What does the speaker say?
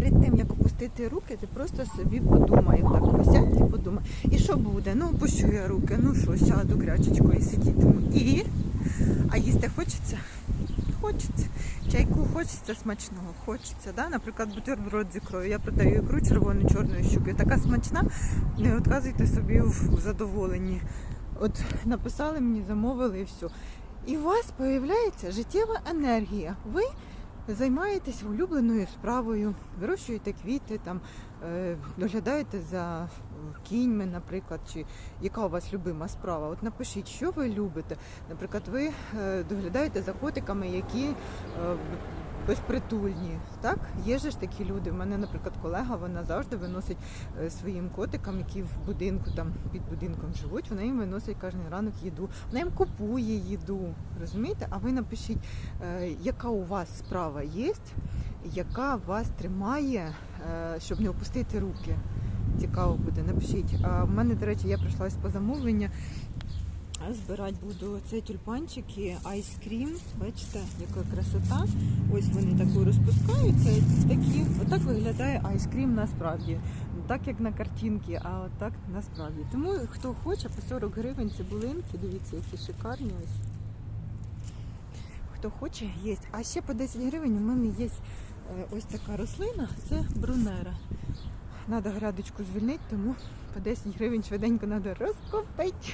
перед тим як опустити руки, ти просто собі подумай, так посядь і подумай. І що буде? Ну, опущу я руки, ну що, сяду крячечкою і сидітиму. І. А їсти хочеться? Хочеться. Чайку хочеться смачного, хочеться. Да? Наприклад, бутерброд з ікрою. Я продаю ікру червону чорною щукою. Така смачна, не відказуйте собі в задоволенні. От написали мені, замовили і все. І у вас з'являється життєва енергія. Ви займаєтесь улюбленою справою, вирощуєте квіти, там, е, доглядаєте за кіньми, наприклад, чи яка у вас любима справа. От напишіть, що ви любите. Наприклад, ви е, доглядаєте за котиками, які е, безпритульні. Так? Є ж такі люди. У мене, наприклад, колега, вона завжди виносить е, своїм котикам, які в будинку там під будинком живуть, вона їм виносить кожен ранок їду. Вона їм купує їду. Розумієте? А ви напишіть, е, яка у вас справа є, яка вас тримає, е, щоб не опустити руки. Цікаво буде, напишіть. А в мене, до речі, я прийшла по замовлення. Збирати буду ці тюльпанчики айскрім. Бачите, яка красота. Ось вони таку розпускаються. Такі. Отак виглядає айскрім насправді. Так як на картинці, а отак насправді. Тому хто хоче, по 40 гривень цибулинки, дивіться, які шикарні ось. Хто хоче, є. А ще по 10 гривень у мене є е, ось така рослина, це брунера. Надо грядочку звільнити, тому по 10 гривень швиденько треба розкупити.